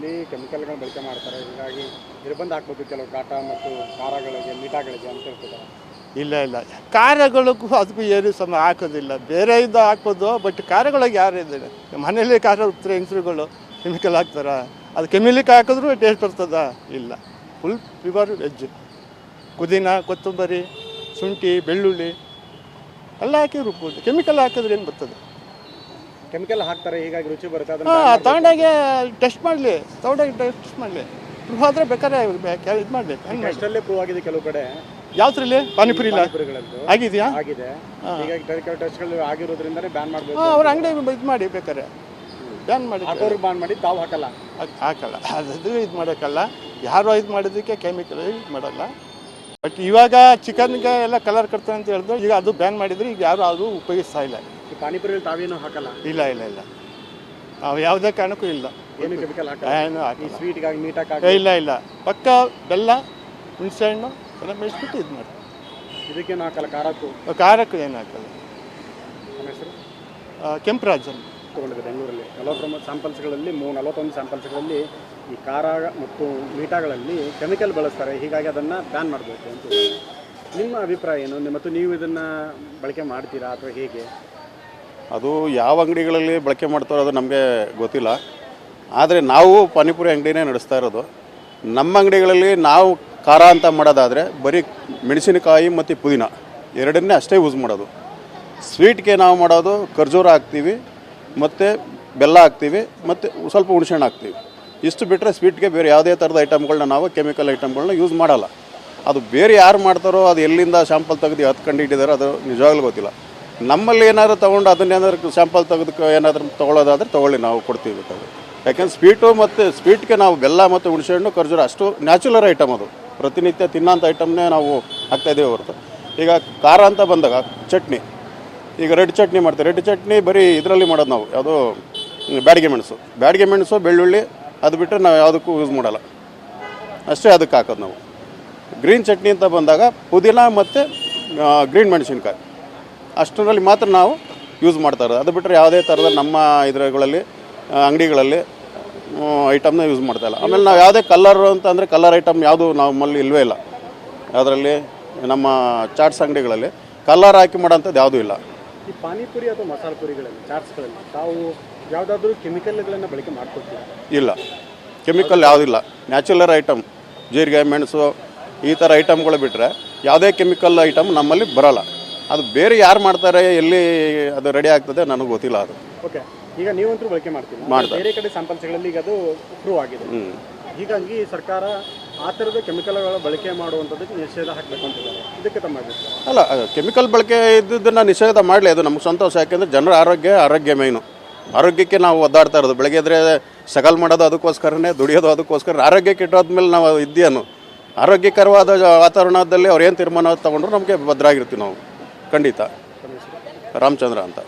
ಪಾನಿಪುರಿಗಳಲ್ಲಿ ಕೆಮಿಕಲ್ಗಳನ್ನ ಬಳಕೆ ಮಾಡ್ತಾರೆ. ಹೀಗಾಗಿ ನಿರ್ಬಂಧ ಹಾಕ್ಬೋದು ಕೆಲವು ಕಾಟ ಮತ್ತು ಖಾರಗಳಿಗೆ ಮೀಟಾಗಳಿಗೆ ಅಂತ ಹೇಳ್ತಿದ್ದಾರೆ. ಇಲ್ಲ ಇಲ್ಲ. ಖಾರಗಳಿಗೂ ಅದಕ್ಕೂ ಏನು ಸಮ ಹಾಕೋದಿಲ್ಲ. ಬೇರೆ ಇದ್ದ ಹಾಕ್ಬೋದು ಬಟ್ ಖಾರಗಳಿಗೆ ಯಾರು ಇದ್ದಾರೆ? ಮನೇಲಿ ಖಾರ ಉತ್ತರ ಹೆಂಗಸ್ರುಗಳು. ಕೆಮಿಕಲ್ ಹಾಕ್ತಾರ? ಅದು ಕೆಮಿಲಿಕ್ ಹಾಕಿದ್ರು ಟೇಸ್ಟ್ ಬರ್ತದ? ಇಲ್ಲ. ಫುಲ್ ಪ್ಯೂರ್ ವೆಜ್ ಪುದೀನ, ಕೊತ್ತಂಬರಿ, ಶುಂಠಿ, ಬೆಳ್ಳುಳ್ಳಿ ಎಲ್ಲ ಹಾಕಿ ರುಬ್ಬೋದು. ಕೆಮಿಕಲ್ ಹಾಕಿದ್ರೆ ಏನು ಬರ್ತದೆ? ಕೆಮಿಕಲ್ ಹಾಕ್ತಾರೆ ಹೀಗಾಗಿ ರುಚಿ ಬರುತ್ತೆ. ಅದನ್ನ ಹಾಂ ತಗೊಂಡಾಗೆ ಟೆಸ್ಟ್ ಮಾಡಲಿ ತಗೊಂಡಾಗೆ ಟೆಸ್ಟ್ ಮಾಡಲಿ. ಆದರೆ ಬೇಕಾದ್ರೆ ಇದು ಮಾಡಬೇಕು ಹೆಂಗೆ ಮಾಡಿ ಅಷ್ಟರಲ್ಲೇ ಪ್ರೂವ್ ಆಗಿದೆ ಕೆಲವು ಕಡೆ. ಯಾವ್ದ್ರಲ್ಲಿ ಪಾನಿಪುರಿ ಇಲ್ಲ? ಪಾನಿಪುರಿಗಳದ್ದು. ಆಗಿದೆಯಾ? ಆಗಿದೆ. ಹೀಗಾಗಿ ಕೆಲವು ಟೆಸ್ಟ್ಗಳು ಆಗಿರೋದ್ರಿಂದನೇ ಬ್ಯಾನ್ ಮಾಡಬೇಕು ಹಾಂ ಅವ್ರ ಅಂಗಡಿ ಇದು ಮಾಡಿ ಬೇಕಾರೆ ಬ್ಯಾನ್ ಮಾಡಿ ಹಾಕೋರು ಬ್ಯಾನ್ ಮಾಡಿ ತಾವು ಹಾಕಲ್ಲ. ಹಾಕಲ್ಲ. ಅದು ಇದು ಮಾಡೋಕ್ಕಲ್ಲ. ಯಾರು ಇದು ಮಾಡೋದಕ್ಕೆ ಕೆಮಿಕಲ್ ಇದು ಮಾಡಲ್ಲ. ಬಟ್ ಇವಾಗ ಚಿಕನ್ಗೆ ಎಲ್ಲ ಕಲರ್ ಕಟ್ತಾರೆ ಅಂತ ಹೇಳಿದ್ರು ಈಗ ಅದು ಬ್ಯಾನ್ ಮಾಡಿದ್ರೆ ಈಗ ಯಾರು ಅದು ಉಪಯೋಗಿಸ್ತಾ ಇಲ್ಲ. ಈ ಪಾನಿಪುರಿಯಲ್ಲಿ ತಾವೇನು ಹಾಕಲ್ಲ? ಇಲ್ಲ ಇಲ್ಲ ಇಲ್ಲ. ನಾವು ಯಾವುದೇ ಕಾರಣಕ್ಕೂ ಇಲ್ಲ. ಏನು ಕೆಮಿಕಲ್ ಏನು ಹಾಕಲ್ಲ. ಸ್ವೀಟ್ಗಾಗಿ ನೀಟಾಗಿ ಮೀಟಾಗಿ ಇಲ್ಲ ಇಲ್ಲ. ಪಕ್ಕ ಬೆಲ್ಲ ಹುಣಸೆಹಣ್ಣು ಎಲ್ಲ ಮೆಣಸ್ಬಿಟ್ಟು ಇದು ಮಾಡಿ ಇದಕ್ಕೇನು ಹಾಕಲ್ಲ? ಖಾರಕ್ಕೂ? ಖಾರಕ್ಕೂ ಏನು ಹಾಕಲ್ಲ. ಕೆಂಪು ಆ, ಅಂತ ತಗೊಂಡಿದೆ ಬೆಂಗಳೂರಲ್ಲಿ. ನಲವತ್ತೊಂಬತ್ತು ಸ್ಯಾಂಪಲ್ಸ್ಗಳಲ್ಲಿ ಮೂ ನಲವತ್ತೊಂದು ಸ್ಯಾಂಪಲ್ಸ್ಗಳಲ್ಲಿ ಈ ಖಾರ ಮತ್ತು ಮೀಟಾಗಳಲ್ಲಿ ಕೆಮಿಕಲ್ ಬಳಸ್ತಾರೆ. ಹೀಗಾಗಿ ಅದನ್ನು ಬ್ಯಾನ್ ಮಾಡಬೇಕು ಅಂತ ನಿಮ್ಮ ಅಭಿಪ್ರಾಯ ಏನು? ಮತ್ತು ನೀವು ಇದನ್ನು ಬಳಕೆ ಮಾಡ್ತೀರಾ ಅಥವಾ ಹೇಗೆ? ಅದು ಯಾವ ಅಂಗಡಿಗಳಲ್ಲಿ ಬಳಕೆ ಮಾಡ್ತಾರೋ ಅದು ನಮಗೆ ಗೊತ್ತಿಲ್ಲ. ಆದರೆ ನಾವು ಪಾನಿಪುರಿ ಅಂಗಡಿನೇ ನಡೆಸ್ತಾ ಇರೋದು. ನಮ್ಮ ಅಂಗಡಿಗಳಲ್ಲಿ ನಾವು ಖಾರ ಅಂತ ಮಾಡೋದಾದರೆ ಬರೀ ಮೆಣಸಿನಕಾಯಿ ಮತ್ತು ಪುದೀನ ಎರಡನ್ನೇ ಅಷ್ಟೇ ಯೂಸ್ ಮಾಡೋದು. ಸ್ವೀಟ್ಗೆ ನಾವು ಮಾಡೋದು ಖರ್ಜೂರ ಹಾಕ್ತೀವಿ ಮತ್ತು ಬೆಲ್ಲ ಹಾಕ್ತೀವಿ, ಮತ್ತು ಸ್ವಲ್ಪ ಹುಣಸೆಹಣ್ಣು ಹಾಕ್ತೀವಿ. ಇಷ್ಟು ಬಿಟ್ಟರೆ ಸ್ವೀಟ್ಗೆ ಬೇರೆ ಯಾವುದೇ ಥರದ ಐಟಮ್ಗಳನ್ನ ನಾವು ಕೆಮಿಕಲ್ ಐಟಮ್ಗಳನ್ನ ಯೂಸ್ ಮಾಡಲ್ಲ. ಅದು ಬೇರೆ ಯಾರು ಮಾಡ್ತಾರೋ, ಅದು ಎಲ್ಲಿಂದ ಶಾಂಪಲ್ ತೆಗೆದು ಹತ್ಕೊಂಡು ಇಟ್ಟಿದ್ದಾರೆ ಅದು ನಿಜವಾಗ್ಲೂ ಗೊತ್ತಿಲ್ಲ. ನಮ್ಮಲ್ಲಿ ಏನಾದರೂ ತೊಗೊಂಡು ಅದನ್ನೇನಾದ್ರು ಶಾಂಪಲ್ ತೆಗೆದು ಏನಾದರೂ ತೊಗೊಳ್ಳೋದಾದ್ರೆ ತೊಗೊಳ್ಳಿ, ನಾವು ಕೊಡ್ತೀವಿ ಬೇಕಾದ್ರೆ. ಯಾಕೆಂದ್ರೆ ಸ್ವೀಟು ಮತ್ತು ಸ್ವೀಟ್ಗೆ ನಾವು ಬೆಲ್ಲ ಮತ್ತು ಹುಣಸೆಹಣ್ಣು, ಖರ್ಜೂರ ಅಷ್ಟು ನ್ಯಾಚುರಲ್ ಐಟಮ್ ಅದು. ಪ್ರತಿನಿತ್ಯ ತಿನ್ನೋಂಥ ಐಟಮ್ನೇ ನಾವು ಹಾಕ್ತಾಯಿದ್ದೇವೆ ಹೊರತು. ಈಗ ಖಾರ ಅಂತ ಬಂದಾಗ, ಚಟ್ನಿ. ಈಗ ರೆಡ್ ಚಟ್ನಿ ಮಾಡ್ತೀವಿ. ರೆಡ್ ಚಟ್ನಿ ಬರೀ ಇದರಲ್ಲಿ ಮಾಡೋದು ನಾವು. ಯಾವುದು ಬ್ಯಾಡಿಗೆ ಮೆಣಸು. ಬ್ಯಾಡಿಗೆ ಮೆಣಸು, ಬೆಳ್ಳುಳ್ಳಿ, ಅದು ಬಿಟ್ಟರೆ ನಾವು ಯಾವುದಕ್ಕೂ ಯೂಸ್ ಮಾಡಲ್ಲ. ಅಷ್ಟೇ ಅದಕ್ಕೆ ಹಾಕೋದು ನಾವು. ಗ್ರೀನ್ ಚಟ್ನಿ ಅಂತ ಬಂದಾಗ ಪುದೀನ ಮತ್ತು ಗ್ರೀನ್ ಮೆಣಸಿನ್ಕಾಯಿ. ಅಷ್ಟರಲ್ಲಿ ಮಾತ್ರ ನಾವು ಯೂಸ್ ಮಾಡ್ತಾ ಇರೋದು. ಅದು ಬಿಟ್ಟರೆ ಯಾವುದೇ ಥರದ ನಮ್ಮ ಇದರಲ್ಲಿ ಅಂಗಡಿಗಳಲ್ಲಿ ಐಟಮ್ನ ಯೂಸ್ ಮಾಡ್ತಾ ಇಲ್ಲ. ಆಮೇಲೆ ನಾವು ಯಾವುದೇ ಕಲರ್ ಅಂತ ಅಂದರೆ ಕಲರ್ ಐಟಮ್ ಯಾವುದು ನಮ್ಮಲ್ಲಿ ಇಲ್ಲವೇ ಇಲ್ಲ. ಅದರಲ್ಲಿ ನಮ್ಮ ಚಾಟ್ಸ್ ಅಂಗಡಿಗಳಲ್ಲಿ ಕಲರ್ ಹಾಕಿ ಮಾಡೋಂಥದ್ದು ಯಾವುದೂ ಇಲ್ಲ. ಈ ಪಾನಿಪುರಿ ಅಥವಾ ಮಸಾಲ ಪುರಿಗಳಲ್ಲಿ ಚಾಟ್ಸ್ಗಳಲ್ಲಿ ತಾವು ಯಾವುದಾದ್ರೂ ಕೆಮಿಕಲ್ಗಳನ್ನು ಬಳಕೆ ಮಾಡ್ಕೊಳ್ತೀರಾ? ಇಲ್ಲ. ಕೆಮಿಕಲ್ ಯಾವುದಿಲ್ಲ ನ್ಯಾಚುರಲ್ ಐಟಮ್ ಜೀರಿಗೆ ಮೆಣಸು ಈ ಥರ ಐಟಮ್ಗಳು ಬಿಟ್ಟರೆ ಯಾವುದೇ ಕೆಮಿಕಲ್ ಐಟಮ್ ನಮ್ಮಲ್ಲಿ ಬರಲ್ಲ. ಅದು ಬೇರೆ ಯಾರು ಮಾಡ್ತಾರೆ ಎಲ್ಲಿ ಅದು ರೆಡಿ ಆಗ್ತದೆ ನನಗೆ ಗೊತ್ತಿಲ್ಲ ಅದು. ಓಕೆ. ಈಗ ನೀವಂತೂ ಬಳಕೆ ಮಾಡ್ತೀವಿ ಮಾಡ್ತಾರೆ. ಬೇರೆ ಕಡೆ ಸ್ಯಾಂಪಲ್ಸ್ಗಳಲ್ಲಿ ಈಗ ಅದು ಪ್ರೂವ್ ಆಗಿದೆ. ಹೀಗಾಗಿ ಸರ್ಕಾರ ಆ ಥರದ ಕೆಮಿಕಲ್ಗಳ ಬಳಕೆ ಮಾಡುವಂಥದ್ದಕ್ಕೆ ನಿಷೇಧ ಹಾಕಬೇಕು ಅಂತಿದ್ದಾರೆ ಇದಕ್ಕೆ ತಮ್ಮ ಅಲ್ಲ ಕೆಮಿಕಲ್ ಬಳಕೆ ಇದ್ದದನ್ನು ನಿಷೇಧ ಮಾಡಲಿ ಅದು ನಮ್ಗೆ ಸಂತೋಷ. ಯಾಕೆಂದರೆ ಜನರ ಆರೋಗ್ಯ ಆರೋಗ್ಯ ಮೇನು ಆರೋಗ್ಯಕ್ಕೆ ನಾವು ಒದ್ದಾಡ್ತಾ ಇರೋದು. ಬೆಳಗ್ಗೆ ಎದ್ರೆ ಸಗಲ್ ಮಾಡೋದು ಅದಕ್ಕೋಸ್ಕರನೇ ದುಡಿಯೋದು ಅದಕ್ಕೋಸ್ಕರ ಆರೋಗ್ಯಕ್ಕೆ ಕೆಟ್ಟಾದ್ಮೇಲೆ ನಾವು ಇದ್ದೇನು ಆರೋಗ್ಯಕರವಾದ ವಾತಾವರಣದಲ್ಲಿ ಅವ್ರು ಏನು ತೀರ್ಮಾನ ತೊಗೊಂಡ್ರು ನಮಗೆ ಭದ್ರಾಗಿರ್ತೀವಿ ನಾವು. ಖಂಡಿತ. ರಾಮಚಂದ್ರ ಅಂತ.